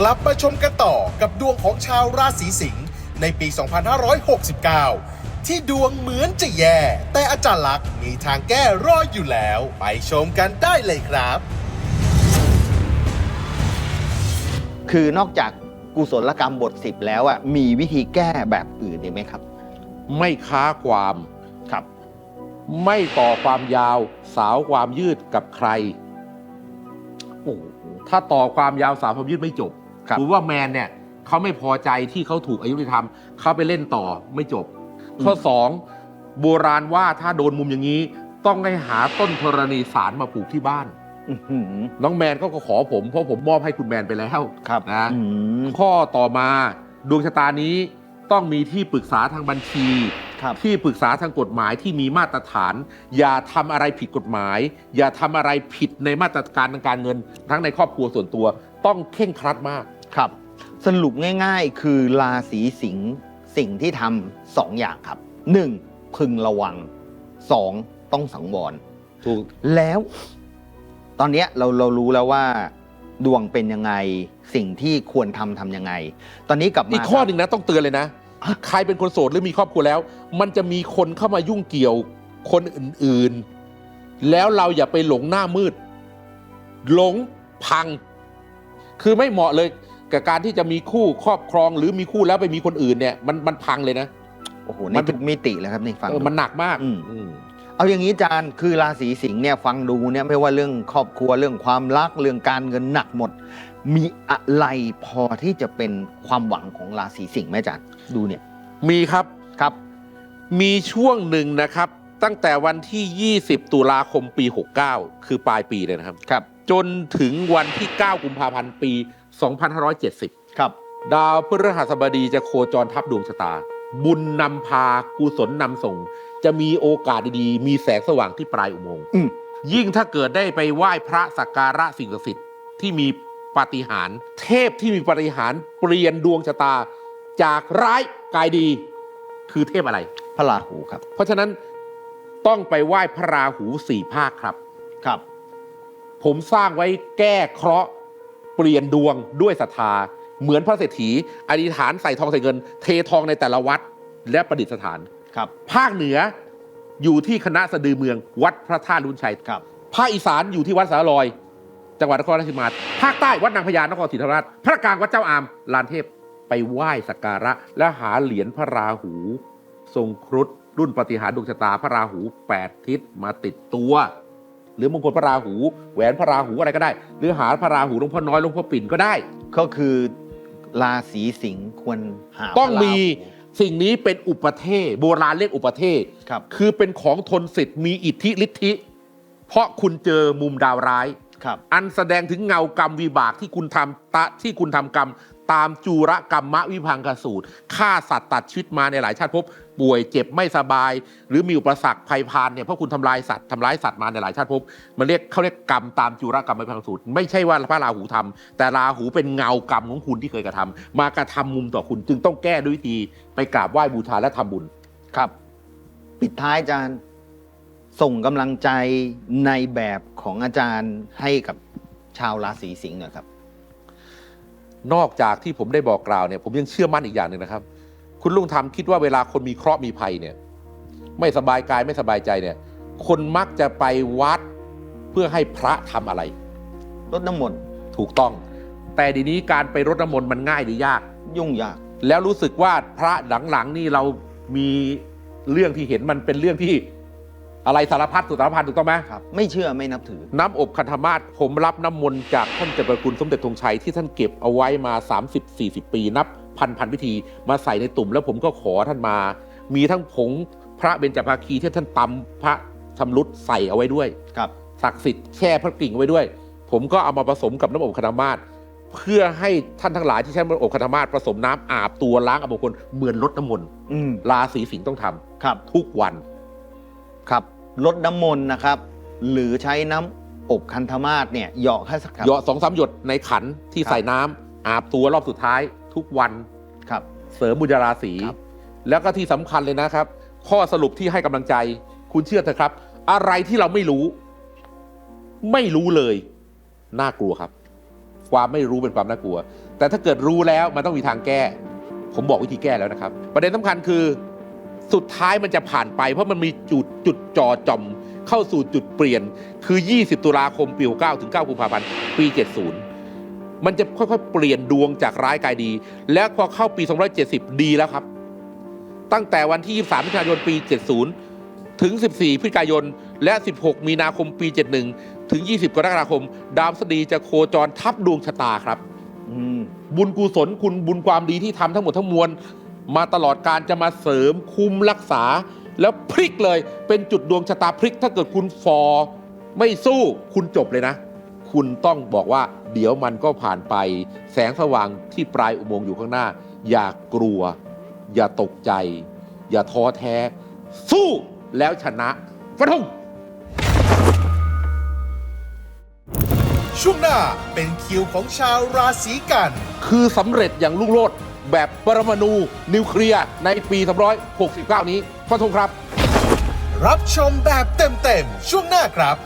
กลับมาชมกันต่อกับดวงของชาวราศีสิงห์ในปี 2569 ที่ดวงเหมือนจะแย่ แต่อาจารย์ลักษณ์มีทางแก้รออยู่แล้ว ไปชมกันได้เลยครับ คือนอกจากกุศลกรรมบทสิบแล้วอะมีวิธีแก้แบบอื่นอีกไหมครับ ไม่ค้าความครับ ไม่ต่อความยาวสาวความยืดกับใครโอ้โหถ้าต่อความยาวสาวความยืดไม่จบ ครับหรือว่าแมนเนี่ยเขาไม่พอใจที่เขาถูกอายุติธรรมเขาไปเล่นต่อไม่จบ ข้อสองโบราณว่าถ้าโดนมุมอย่างนี้ ต้องให้หาต้นธรณีสารมาปลูกที่บ้าน อื้อหือน้องแมนเขาก็ขอผมเพราะผมมอบให้คุณแมนไปแล้วครับนะ อืมข้อต่อมาดวงชะตานี้ต้องมีที่ปรึกษาทางบัญชี ครับ ที่ปรึกษาทางกฎหมายที่มีมาตรฐาน อย่าทำอะไรผิดกฎหมาย อย่าทำอะไรผิดในมาตรการทางการเงิน ทั้งในครอบครัวส่วนตัว ต้องเข่งครัดมาก ครับ สรุปง่ายๆ คือราศีสิงห์สิ่งที่ทำสองอย่างครับหนึ่งพึงระวังสองต้องสังวรถูกแล้ว ตอนเนี้ยเราเรารู้แล้วว่า ดวงเป็นยังไงสิ่งที่ควรทำทำยังไง ตอนนี้กลับมาอีกข้อครับหนึ่งนะต้องเตือนเลยนะ ใครเป็นคนโสดหรือมีครอบครัวแล้ว มันจะมีคนเข้ามายุ่งเกี่ยวคนอื่นๆ แล้วเราอย่าไปหลงหน้ามืด หลงพัง คือไม่เหมาะเลย กับการที่จะมีคู่ครอบครองหรือมีคู่แล้วไปมีคนอื่นเนี่ยมันมันพังเลยนะโอ้โหมัในนเป็นทุกมิติเลยครับนี่ฟังเออดูมันหนักมากอืมอืมเอาอย่างนี้อาจารย์คือราศีสิงห์เนี่ยฟังดูเนี่ยไม่ว่าเรื่องครอบครัวเรื่องความรักเรื่องการเงินหนักหมด มีอะไรพอที่จะเป็นความหวังของราศีสิงห์ไหมอาจารย์ดูเนี่ย มีครับครับ มีช่วงหนึ่งนะครับ ตั้งแต่วันที่ 20 ตุลาคมปี 69 คือปลายปีเลยนะครับครับ จนถึงวันที่ 9 กุมภาพันธ์ปี 2570 ครับ ดาวพฤหัสบดีจะโคจรทับดวงชะตา บุญนำพากุศลนำส่ง จะมีโอกาสดีๆ มีแสงสว่างที่ปลายอุโมงค์อืมยิ่งถ้าเกิดได้ไปไหว้พระสักการะสิ่งศักดิ์สิทธิ์ที่มีปาฏิหาริย์เทพที่มีปาฏิหาริย์เปลี่ยนดวงชะตา จากร้ายกลายดี คือเทพอะไร พระราหูครับ เพราะฉะนั้นต้องไปไหว้พระราหูสี่ภาคครับ ครับ ผมสร้างไว้แก้เคราะห์ เปลี่ยนดวงด้วยศรัทธา เหมือนพระเศรษฐีอธิษฐานใส่ทองใส่เงิน เททองในแต่ละวัดและประดิษฐานครับ ภาคเหนืออยู่ที่คณะสะดือเมือง วัดพระธาตุลุนชัยครับภาคอีสานอยู่ที่วัดสาลอย จังหวัดนครราชสีมาภาคใต้วัดนางพญานครศรีธรรมราชภาคกลางวัดเจ้าอามลานเทพไปไหว้สักการะ และหาเหรียญพระราหู ทรงครุฑรุ่นปฏิหารย์ดวงชะตาพระราหู 8 ทิศมาติดตัว หรือมงคลพระราหูแหวนพระราหูอะไรก็ได้ หรือหาพระราหูหลวงพ่อน้อยหลวงพ่อปิ่นก็ได้ ก็คือราศีสิงห์ควรหาต้องพระราหูมีสิ่งนี้เป็นอุปเทศโบราณเรียกอุปเทศครับคือเป็นของทนสิทธิ์มีอิทธิฤทธิ เพราะคุณเจอมุมดาวร้ายครับอันแสดงถึงเงากรรมวิบากที่คุณทำตะที่คุณทำกรรม ตามจูรกรรมะวิพังกสูตรฆ่าสัตว์ตัดชีวิตมาในหลายชาติภพป่วยเจ็บไม่สบาย หรือมีอุปสรรคภัยพานเนี่ยเพราะคุณทำลายสัตว์ทำร้ายสัตว์มาในหลายชาติภพมันเรียกเขาเรียกกรรมตามจูรกรรมวิพังสูตร ไม่ใช่ว่าพระราหูทำแต่ราหูเป็นเงากรรมของคุณที่เคยกระทำมากระทำมุมต่อคุณจึงต้องแก้ด้วยวิธีไปกราบไหว้บูชาและทำบุญครับ ปิดท้ายอาจารย์ ส่งกำลังใจในแบบของอาจารย์ให้กับชาวราศีสิงห์หน่อยครับ นอกจากที่ผมได้บอกกล่าวเนี่ยผมยังเชื่อมั่นอีกอย่างหนึ่งนะครับ คุณลุงทำคิดว่าเวลาคนมีเคราะห์มีภัยเนี่ยไม่สบายกายไม่สบายใจเนี่ย คนมักจะไปวัดเพื่อให้พระทำอะไรรดน้ำมนต์ถูกต้อง แต่ดีนี้การไปรดน้ำมนต์มันง่ายหรือยาก ยุ่งยาก แล้วรู้สึกว่าพระหลังๆนี่เรามีเรื่องที่เห็นมันเป็นเรื่องที่ อะไรสารพัดสุดสารพันถูกต้องไหมครับ ไม่เชื่อไม่นับถือ น้ำอบคันธมาศผมรับน้ำมนต์จากท่านเจ้าประคุณสมเด็จธงชัยที่ท่านเก็บเอาไว้มา 30-40 ปีนับพันพันพิธีมาใส่ในตุ่มแล้วผมก็ขอท่านมา มีทั้งผงพระเบญจภาคีที่ท่านตำพระชำรุดใส่เอาไว้ด้วยครับศักดิ์สิทธิ์แช่พระกิ่งเอาไว้ด้วย ผมก็เอามาผสมกับน้ำอบคันธมาศเพื่อให้ท่านทั้งหลายที่ใช้น้ำอบคันธมาศผสมน้ำอาบตัวล้างอบคนเหมือนรดน้ำมนต์อืมราศีสิงห์ต้องทำครับ ทุกวัน ครับลดน้ำมนต์นะครับ หรือใช้น้ำอบคันธมาศเนี่ยเหยาะแค่สักครับเหยาะสองสามหยดในขันที่ครับ ใส่น้ำอาบตัวรอบสุดท้ายทุกวันครับ เสริมบุญราศี ครับ แล้วก็ที่สำคัญเลยนะครับ ข้อสรุปที่ให้กำลังใจ คุณเชื่อเถอะครับ อะไรที่เราไม่รู้ ไม่รู้เลย น่ากลัวครับ ความไม่รู้เป็นความน่ากลัว แต่ถ้าเกิดรู้แล้วมันต้องมีทางแก้ ผมบอกวิธีแก้แล้วนะครับ ประเด็นสำคัญคือ สุดท้ายมันจะผ่านไป เพราะมันมีจุดจุดจอจอมเข้าสู่จุดเปลี่ยน คือ 20 ตุลาคมปี69ถึง9กุมภาพันธ์ปี 70 มันจะค่อยๆ เปลี่ยนดวงจากร้ายกลายดี แล้วพอเข้าปี 270 ดีแล้วครับ ตั้งแต่วันที่ 23มิถุนายนปี 70 ถึง 14พฤศจิกายน และ 16 มีนาคมปี 71 ถึง 20 กรกฎาคม ดาวพฤหัสบดีจะโคจรทับดวงชะตาครับอืมบุญกุศลคุณบุญความดีที่ทำทั้งหมดทั้งมวล มาตลอดการจะมาเสริมคุมรักษา แล้วพลิกเลยเป็นจุดดวงชะตาพลิก ถ้าเกิดคุณฟอร์ไม่สู้คุณจบเลยนะ คุณต้องบอกว่า เดี๋ยวมันก็ผ่านไป แสงสว่างที่ปลายอุโมงค์อยู่ข้างหน้า อย่ากลัว อย่าตกใจ อย่าท้อแท้ สู้แล้วชนะฟันธงช่วงหน้าเป็นคิวของชาวราศีกัน คือสำเร็จอย่างรุ่งโรจน์ แบบปรมาณูนิวเคลียร์ในปี269 นี้ฟันธงครับ รับชมแบบเต็มๆ ช่วงหน้าครับ